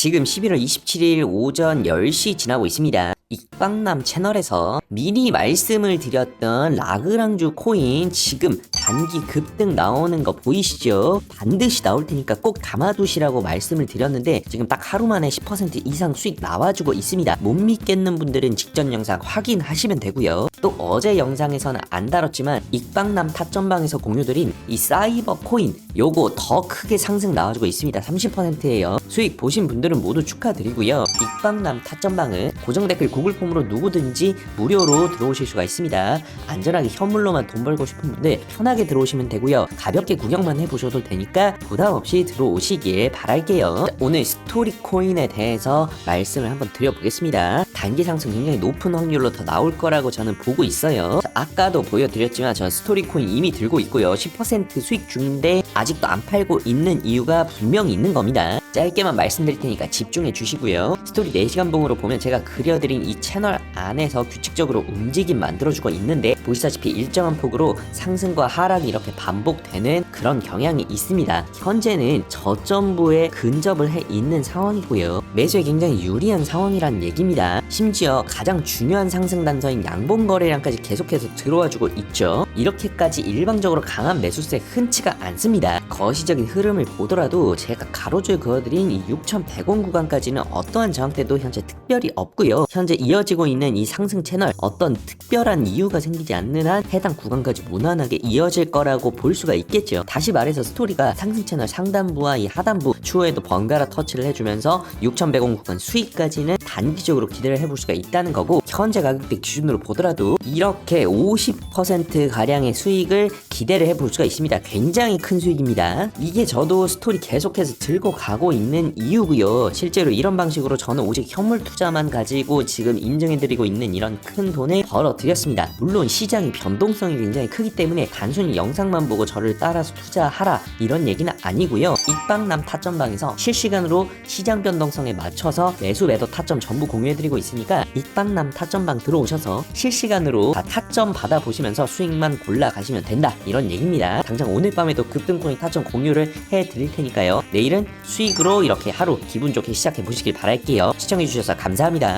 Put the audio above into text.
지금 11월 27일 오전 10시 지나고 있습니다. 익방남 채널에서 미리 말씀을 드렸던 라그랑주 코인 지금 단기 급등 나오는 거 보이시죠? 반드시 나올 테니까 꼭 담아두시라고 말씀을 드렸는데 지금 딱 하루 만에 10% 이상 수익 나와주고 있습니다. 못 믿겠는 분들은 직전 영상 확인하시면 되고요. 또 어제 영상에서는 안 다뤘지만 익방남 타점방에서 공유드린 이 사이버 코인 요거 더 크게 상승 나와주고 있습니다. 30%예요. 수익 보신 분들은 모두 축하드리고요. 익방남 타점방은 고정 댓글 구글 폼으로 누구든지 무료로 들어오실 수가 있습니다. 안전하게 현물로만 돈 벌고 싶은 분들 편하게 들어오시면 되고요. 가볍게 구경만 해보셔도 되니까 부담 없이 들어오시길 바랄게요. 자, 오늘 스토리 코인에 대해서 말씀을 한번 드려보겠습니다. 단기 상승 굉장히 높은 확률로 더 나올 거라고 저는 보고 있어요. 자, 아까도 보여드렸지만 저는 스토리 코인 이미 들고 있고요. 10% 수익 중인데 아직도 안 팔고 있는 이유가 분명히 있는 겁니다. 짧게만 말씀드릴 테니까 집중해 주시고요. 스토리 4시간 봉으로 보면 제가 그려드린 이 채널 안에서 규칙적으로 움직임 만들어주고 있는데 보시다시피 일정한 폭으로 상승과 하락이 이렇게 반복되는 그런 경향이 있습니다. 현재는 저점부에 근접을 해 있는 상황이고요. 매수에 굉장히 유리한 상황이라는 얘기입니다. 심지어 가장 중요한 상승 단서인 양봉 거래량까지 계속해서 들어와주고 있죠. 이렇게까지 일방적으로 강한 매수세 흔치가 않습니다. 거시적인 흐름을 보더라도 제가 가로줄 그어드린 이 6,100원 구간까지는 어떠한 저항대도 현재 특별히 없고요. 현재 이어지고 있는 이 상승 채널 어떤 특별한 이유가 생기지 않는 한 해당 구간까지 무난하게 이어질 거라고 볼 수가 있겠죠. 다시 말해서 스토리가 상승 채널 상단부와 이 하단부 추후에도 번갈아 터치를 해주면서 6,100원 구간 수익까지는 단기적으로 기대를 해볼 수가 있다는 거고 현재 가격대 기준으로 보더라도 이렇게 50% 가량의 수익을 기대를 해볼 수가 있습니다. 굉장히 큰 수익입니다. 이게 저도 스토리 계속해서 들고 가고 있는 이유고요. 실제로 이런 방식으로 저는 오직 현물 투자만 가지고 지금 인정해드리고 있는 이런 큰 돈을 벌어들였습니다. 물론 시장이 변동성이 굉장히 크기 때문에 단순히 영상만 보고 저를 따라서 투자하라 이런 얘기는 아니고요. 입방남 타점방에서 실시간으로 시장 변동성에 맞춰서 매수 매도 타점 전부 공유해드리고 있으니까 입방남 타점방 들어오셔서 실시간으로 다 타점 받아보시면서 수익만 골라 가시면 된다 이런 얘기입니다. 당장 오늘 밤에도 급등코인 타점 공유를 해드릴 테니까요. 내일은 수익으로 이렇게 하루 기분 좋게 시작해 보시길 바랄게요. 시청해주셔서 감사합니다.